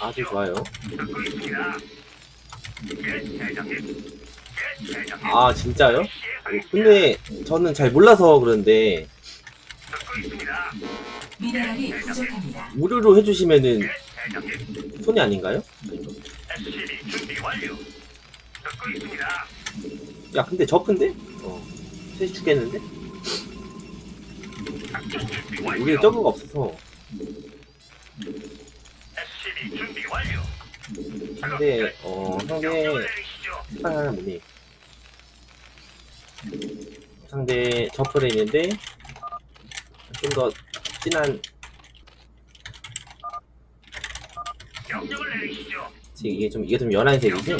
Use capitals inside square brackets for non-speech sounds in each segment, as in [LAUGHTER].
아주 좋아요. 아, 진짜요? 근데 저는 잘 몰라서. 미네랄이 부족합니다. 무료로 해주시면은. 손해 아닌가요? 야, 근데 저 큰데? 어, 셋이 죽겠는데? 우리 저거가 없어서. 근데, 어, 내리시죠. 하나 뭐니? 상대 저플에 있는데 좀 더 진한. 지금 이게 좀 이게 좀 연한 색이지?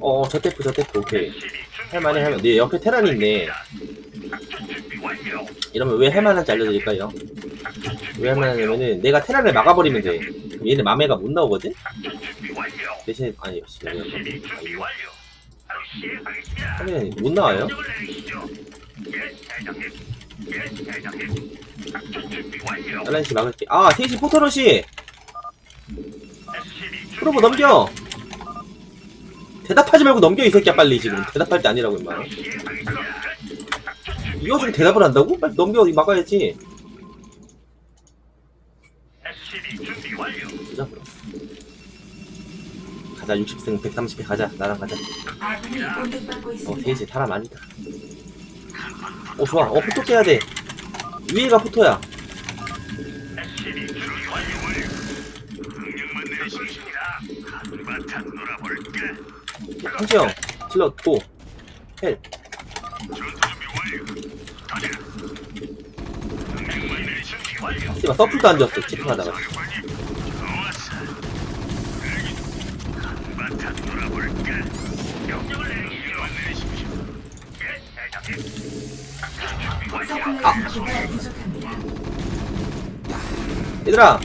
어, 저 테프 저 테프 오케이. 할만해. 할만. 네 옆에 테란이 있네. 이러면 왜 할만한지 알려드릴까요? 왜 할만하냐면은 내가 테란을 막아버리면 돼. 얘네 맘에가 못 나오거든? 대신에 아니 시행하겠습니다. 하면 못 나와요? 예. 예. 11시 막을게. 아, 3시 포터러시! SCB 준비 프로보 넘겨! 대답하지 말고 넘겨, 이 새끼야, 빨리 지금. 대답할 때 아니라고, 임마. 이거 중에 대답을 한다고? 빨리 넘겨, 이 막아야지. 가자, 60승 130회 가자. 나랑 가자. 어. 3시 사람 아니다. 어, 좋아. 어, 포토 깨야 돼. 위에가 포토야. 한지영, 질러, 고. 헬. 씨발, 서플도 안 줬어, 치팅하다가. 사령관님, 좋았어. 여기 부족합니다. 얘들아!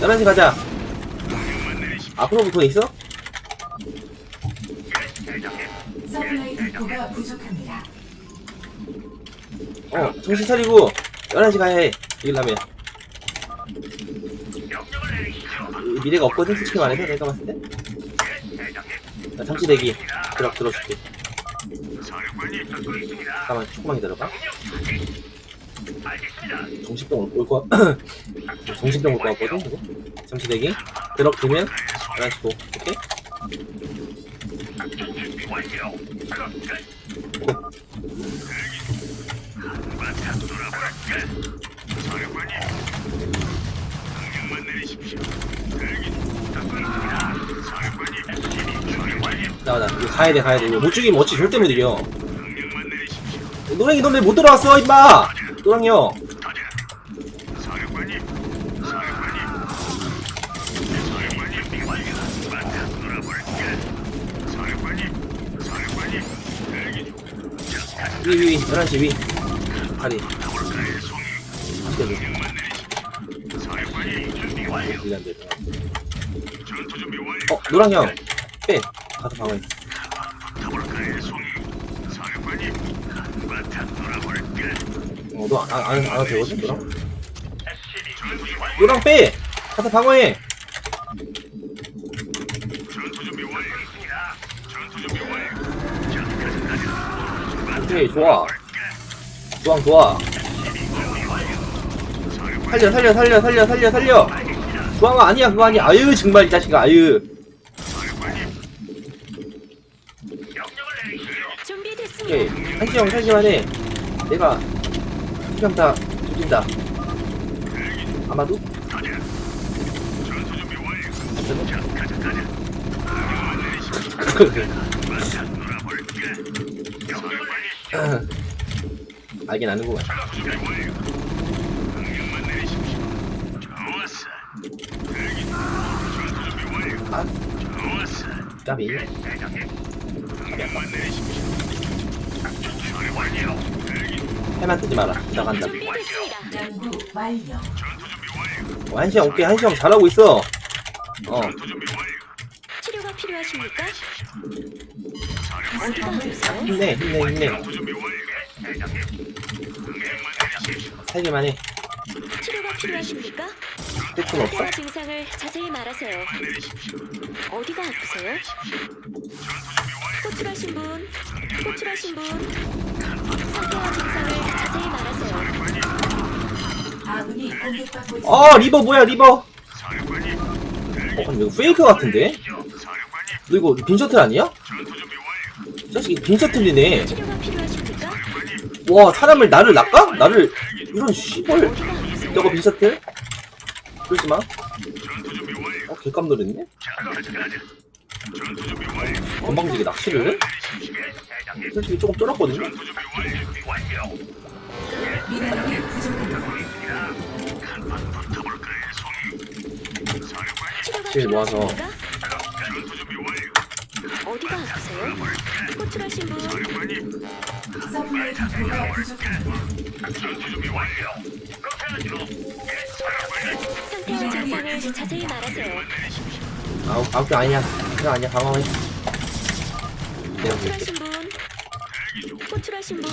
11시 가자. 명령만. 앞으로 붙어 있어? 어, 정신 차리고 11시 가야 해. 이길라면. 내리시오. 미래가 없거든, 솔직히 말해서 내가 봤을 때. 나 잠시 대기. 들어, 들어줄게. 잠깐만, 조금만 기다려봐. 정신병 올 거, [CLEARS THROAT] 정신병 올 거 같거든, 이거? 잠시 대기. 들어가면 11시 고. 오케이? 고. 한바탕 놀아볼까? 사령관님. 명령만 내리십시오. 대기. 듣고 있습니다. 사령관님. SCB 준비 완료. 나, 나, 이거 가야 돼, 가야 돼. 이거 못 죽이면 어찌 절대 못 이겨. 노랭이 너 왜 못 들어왔어, 임마! 노랑이 형. 가자. 사령관님. 사령관님. 사령관님. 준비 완료. 한바탕 놀아볼까? 사령관님. 사령관님. 대기 중. 자, 위, 위, 위. 11시 위. 다리. 시켜줘. 어, 노랑 형. 빼. 가서 방어해. 가볼까요, 송이? 사령관님 한바탕 놀아볼까? 어, 너, 안, 안, 안 준비 완료. 노랑 빼! 가서 방어해! 오케이, 좋아. 노랑 좋아. 살려, 살려, 살려, 살려, 살려, 살려! 조항아, 아니야, 그거 아니야. 아유, 정말, 이 자식아, 아유. 오케이. 한시 형, 살기만 해. 내가, 시간 다 조진다. 아마도? [LAUGHS] 알긴 아는구만. 작업 준비 완료. 명령만 내리십시오. 좋았어. 대기. 전투 준비 완료. 아, 좋았어. 까비. 해만 뜨지 마라. 나간다. 어, 한시 형, 오케이. 한시 형 잘하고 있어. 어. 치료가 필요하십니까? 건물 성 힘내, 힘내, 힘내. 살기만 해. 치료가 필요하십니까? 패턴 없어? 상태와 증상을 자세히 말하세요. 어디가 아프세요? 호출하신 분, 호출하신 분. 상태와 증상을 자세히 말하세요. 아군이 공격받고 있습니다. 아 리버 뭐야 리버 어 근데 이거 페이크 같은데? 너 이거 빈 셔틀 아니야? 완료. 이 자식이 빈 셔틀이네 치료가 필요하십니까? 와 사람을 나를 낚아? 나를 이런 씨벌? 저거 빈 셔틀? 그러지마 전투 준비 완료. 어 개깜 노렸네? 건방지게 낚시를 해? 솔직히 조금 쫄았거든요? 제일 모아서. 어디가 아프세요? 호출하신 분, 서플라이 부족합니다. 그렇게 하죠. 예, 사령관님. 상태와 증상을 자세히 말하세요. 아우 아우 아니야 그냥 아니야 방어해 내가 볼게 호출하신 분, 호출하신 분.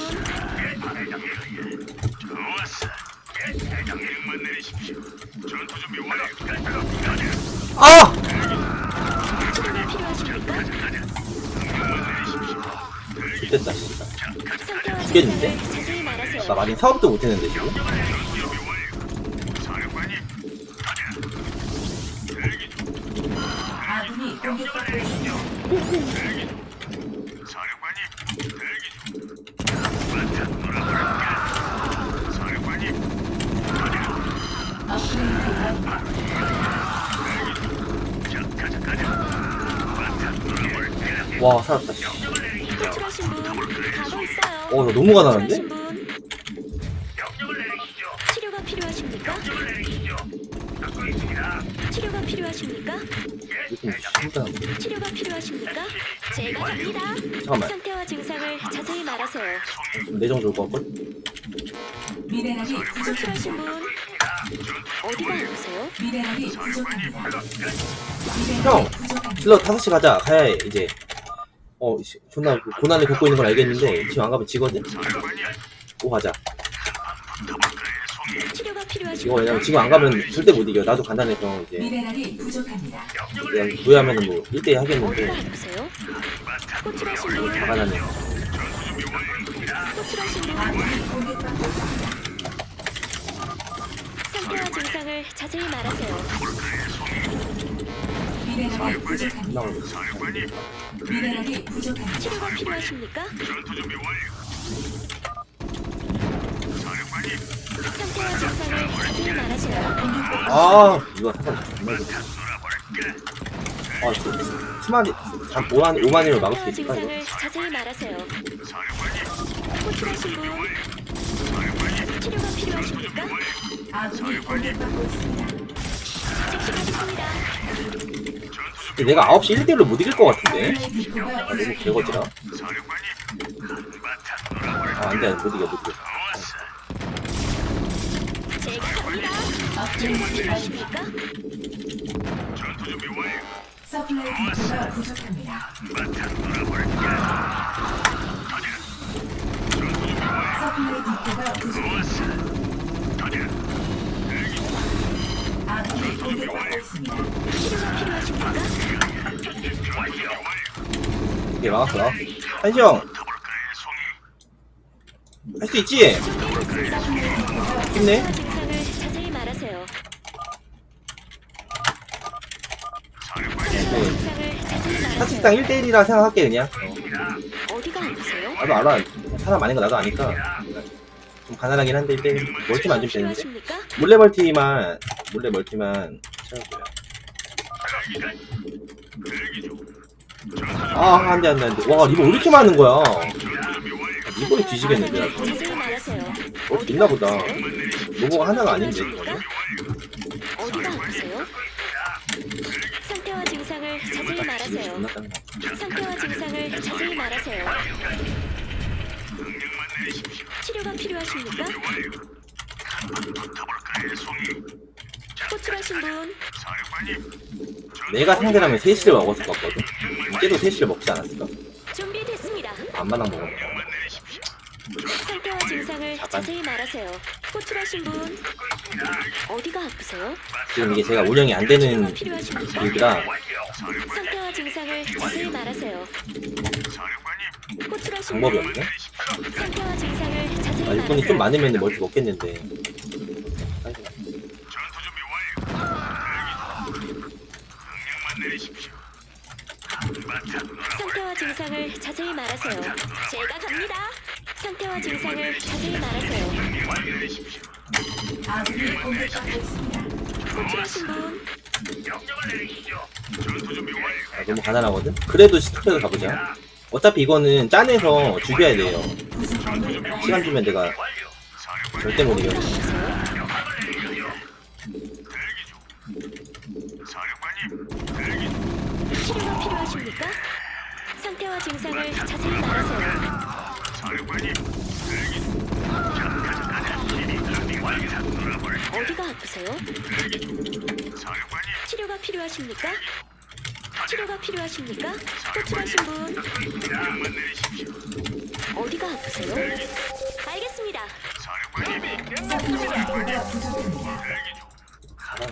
아! 치료가 필요하십니까? 됐다 씨발 상태와 죽겠는데? 증상을 자세히 말하세요. 나 마린 사업도 못했는데 지금 사령관님, 사령관님, 대기 중. 사령관님. 자, 가자, 가자. 와 살았다 분, 가고 있어요. 어, 나 너무 가난한데? 제가 갑니다. 잠깐만 상태와 증상을 자세히 말하세요. 내정 좋을 것 같걸? 미네랄이 부족합니다. 호출하신 분, 어디가 아프세요? 미네랄이 부족합니다. 형! 질러 5시 가자 가야 해 이제 어 씨, 존나 그 고난을 겪고 있는 걸 알겠는데 지금 안 가면 지거든? 오 가자? 필요하십니까? 왜냐면 지금 안 가면 절대 못 이겨 나도 간단해서 이제 미네랄이 부족합니다. 그냥 구애하면은 뭐 1대1 어디가 하겠는데 아프세요? 호출하신 분, 다 가난해 호출하신 분, 아군이 공격받고 있습니다. 상태와 증상을 자세히 말하세요. 미네랄이 부족합니다. 끝나고 사령관님, 미네랄이 부족합니다. 치료가 필요하십니까? 전투 준비 완료. 사령관님, 상태와 증상을 자세히 말하세요. 아 이거 잠깐 정말 놀아볼까? 아 저, 스마리 한 5만 5만이면 막을 수 있을까 이거? 증상을 자세히 말하세요. 호출하신 분, 치료가 필요하십니까? 아군이 공격받고 있습니다. 즉시 가겠습니다. 근데 내가 9시 1대1로 못 이길 것 같은데 디포가 아 너무. 개거지라? 아 안돼 못 이겨 못 이겨 필요하십니까? 전투 준비 완료. 서플라이 디포가 부족합니다. 한바탕 놀아볼까? 서플라이 디포가 부족합니다. 좋았어. 가자. 아군이 공격받고 있습니다. 치료가 필요하십니까? 이게 막았어 나 한시형 붙어볼까요, 송이? 할 수 있지? 힘내 상태와 증상을 자세히 말하세요. 사령관님, 상태와 증상을 사실상 1대1이라 생각할게 그냥 어디가 아프세요? 나도 알아 사람 아닌 거 나도 아니까 좀 가난하긴 한데 1대1 멀티만 안 주면 되는데 필요하십니까? 몰래 멀티만 몰래 멀티만 채워줘요 아 안돼 안돼 안돼 와 리버 왜 이렇게 많은 거야 리버에 뒤지겠는데 나 지금. 자세히 말하세요. 어 있나 보다 아프세요? 로보가 하나가 아닌데 이거는 어디가 아프세요? 자세히 말하세요. 상태와 증상을 자세히 말하세요. 치료가 필요하십니까? 붙어볼까요, 송이? 호출하신 분, 사령관님, 내가 상대라면 3시를 먹었을 것 같거든 이때도 3시를 먹지 않았을까? 준비됐습니다. 안마당 먹었네 상태와 증상을 잠깐. 자세히 말하세요. 호출하신 분 어디가 아프세요? 지금 이게 제가 운영이 안 되는? 일이라 상태와 증상을 자세히 말하세요. 호출하신 방법이 분 없네. 상태와 증상을 자세히 아, 일꾼이 좀 말하세요. 많으면 멀티 먹겠는데 전투 준비 완료. 대기 중. 명령만 내리십시오. 한바탕 놀아볼 상태와 증상을 자세히 말하세요. 제가 갑니다. 상태와 증상을 자세히 말하세요. 명령만 내리십시오. 아군이 공격받고 있습니다. 호출하신 분 명령을 내리시죠. 전투 준비 완료. 아, 너무 가난하거든? 그래도 스토리를 가보자 어차피 이거는 짠해서 죽여야 돼요. 시간 주면 내가 완료. 절대 못 이겨 어디가 아프세요? 명령을 내리시죠. 대기 중. 사령관님, 대기 중. 치료가 필요하십니까? 상태와 증상을 자세히 말하세요. 사령관님, 대기 중. 자, 가자, 가자. 힘이 준비 완료. 놀아볼 어디가 아프세요? 치료가 필요하십니까? 치료가 필요하십니까? 호출하신 분. 어디가 아프세요? 알겠습니다.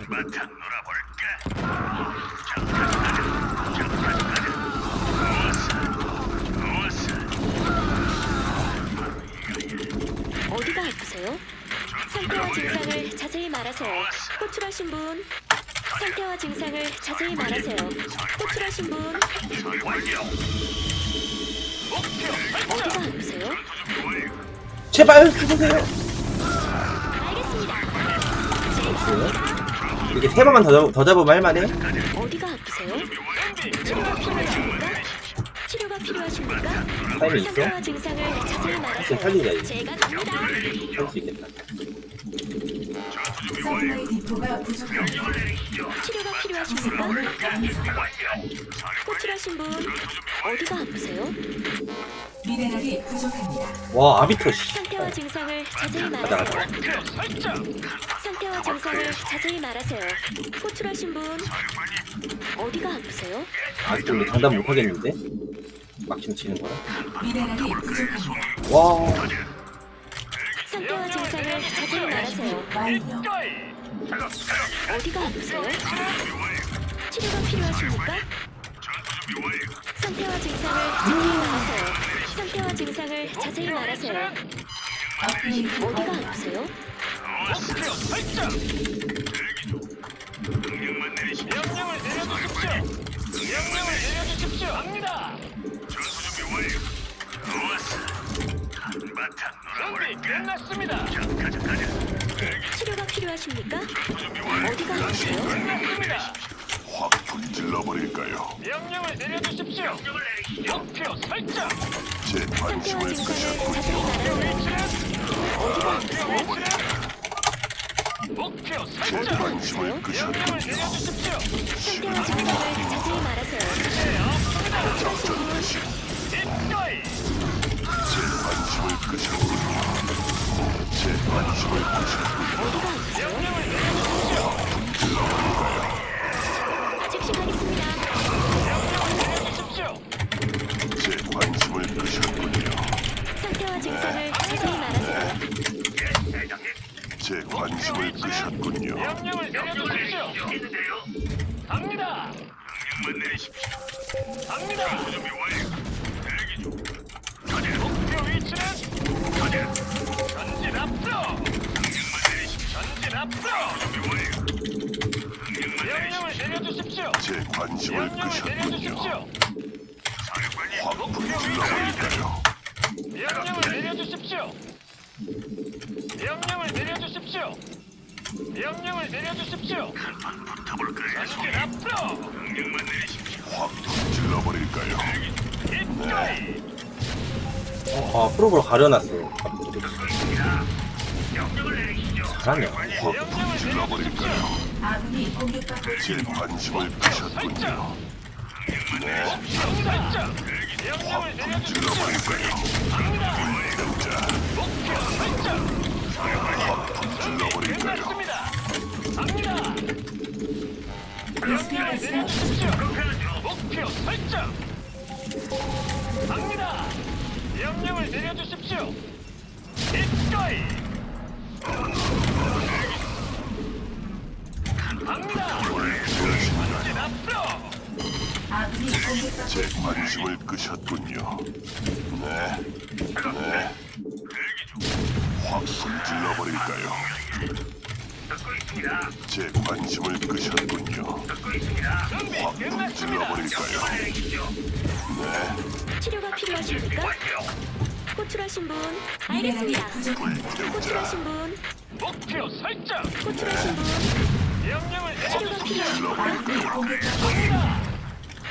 바탕 놀아볼까? 어디가 아프세요? 상태와 증상을 자세히 말하세요. 호출하신 분 상태와 증상을 자세히 말하세요. 호출하신 분. 어디가 아프세요? 제발 죽으세요 알겠습니다. 이렇게 세 번만 더, 잡, 더 잡으면 할만해? 어디가 아프세요? 치료가 필요하십니까? 치료가 필요하십니까? 타임이 있어? 상태와 증상을 자세히 좀 말하세요. 살리자 이제 제가 갑니다. 할 수 있겠다 서플라이 디포가 부족합니다. 치료가 필요하십니까? 완성. 호출하신 분 어디가 아프세요? 미네랄이 부족합니다. 와 아비터 씨 상태와 증상을 자세히 가자 말하세요. 상태와 증상을 자세히 말하세요. 호출하신 분 어디가 아프세요? 아직도 장담 못 하겠는데? 막힘 치는 거라 미네랄이 부족합니다. 와 자세히 말하세요. 완료. 어디가 아프세요? 치료가 필요하십니까? 상태와 증상을 자세히 말하세요. 상태와 증상을 자세히 말하세요. 업그레이드 어디가 완료. 아프세요? 명령만 내리십시오. 명령을 내려주십시오. 명령을 내려주십시오. 갑니다. 전투 준비 완료. 준비 놀아볼까? 끝났습니다. 자, 가자, 가자. 치료가 필요하십니까? 전투 준비 완료. 어디가 아프세요? 끝났습니다. 확 불질러 버릴까요? 명령을 내려주십시오. 목표 설정. 제 상태와 관심을 끄셨군요. 말하세요. 위치는 어디가 아프세요? 목표 제 설정. 관심을 명령을 끄셨군요. 내려주십시오. 상태와 증상을 자세히 말하세요. 관심을 끄셨군요. 제 관심을 끄셨군요. 명령을 내려주십시오. 명령을 내려주십시오. 붙어볼까요? 전진 앞으로. 명령만 내리십시오. 확 불질러 버릴까요? 기꺼이. 아 프로브로 가려놨어 명령을 내리시죠. 잘하네 확 불질러 버릴까요? 아군이 공격받고 제 있습니다. 관심을 끄셨군요. 설정. 명령을 불질러 내려주십시오. 버릴까요? 남자 목표 설정. 불질러 버릴까요? 갑니다. 내려주십시오. 목표 설정. 갑니다. 명령을 내려주십시오. 기꺼이. 갑니다. 전진 앞으로. 제. 관심을 끄셨군요. 네, 네. 확 불질러 버릴까요? 듣고 있습니다. 제 관심을 끄셨군요. 듣고 있습니다. 준비 확 불질러 끝났습니다. 버릴까요? 내리시죠. 네, 치료가 필요하십니까? 완료. 호출하신 분 알겠습니다. 불태우자. 호출하신 분 목표 설정. 호출하신 분 명령을 치료가 필요하십니까?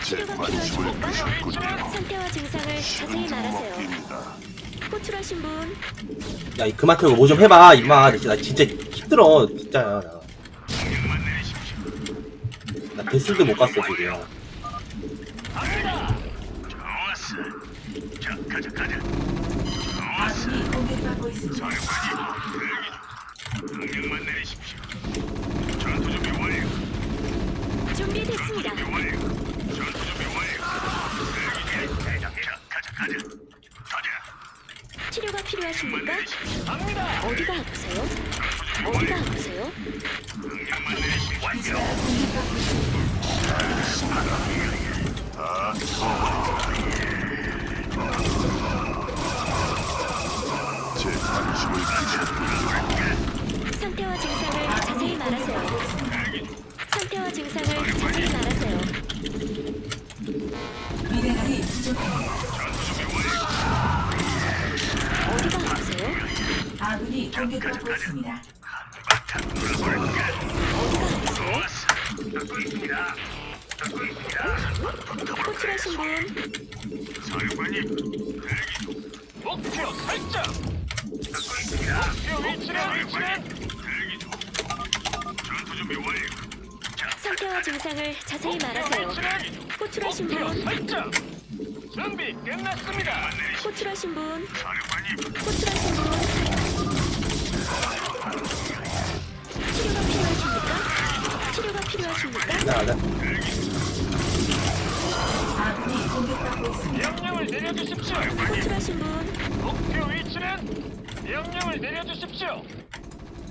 제 치료가 관심을 필요하십니까? 끄셨군요. 상태와 증상을 자세히 말하세요. 먹기입니다. 호출하신 분 야, 이 그만 틀고 뭐 좀 해봐, 임마. 나 진짜, 힘들어, 진짜. 나. 나 데스도 못 갔어, 지금. 좋았어. 자, 가자, 가자. 아군이 공격받고 있습니다. 상태와 증상을 자세히 말하세요. 미네랄이 부족합니다. 어디가 아프세요? 아군이 공격받고 있습니다. 어디가 아프세요? 듣고 있습니다. 듣고 있습니다. 호출하신 분 사령관님, 목표 설정. 듣고 있습니다. 목표 위치는 위치는 대기 중. 전투 준비 완료. 자, 상태와 증상을 자세히 말하세요. 호출하신 분. 준비 끝났습니다. 호출하신 분 호출하신 분 치료가 필요하십니까? 치료가 필요하십니까? 나, 나. 아군이 공격받고 있습니다. 명령을 내려주십시오. 호출하신 분 목표 위치는 명령을 내려주십시오.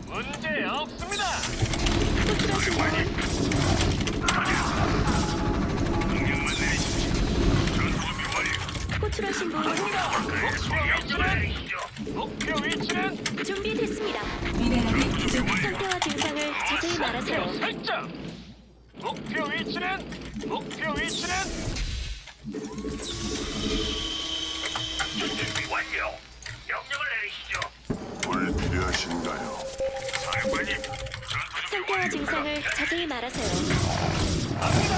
문제 없습니다. 호출하신 분 호출하신 분 목표 위치는 목표 위치는 준비됐습니다. 미네랄이 부족합니다. 상태와 증상을 자세히 목표 말하세요. 설정. 목표 위치는 목표 위치는 준비 완료. 명령을 내리시죠. 불 필요하신가요? 상태와. 증상을 자세히 말하세요.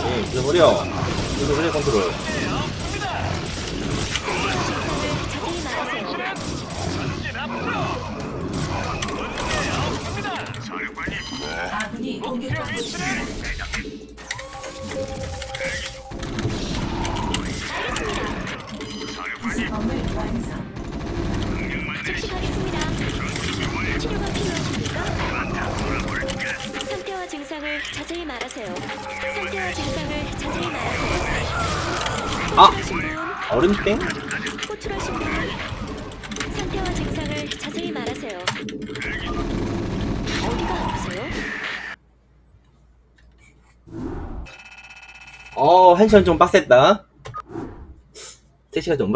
예, 컨트롤. 자세히 말하세요. 앞으로. 문제 없습니다. 사령관님, 아군이 공격받고 있습니다. 얼음땡? 호출하신 분 상태와 증상을 자세히 말하세요. 어디가 아프세요? 어, 한 시간 좀 빡셌다. 3시간 좀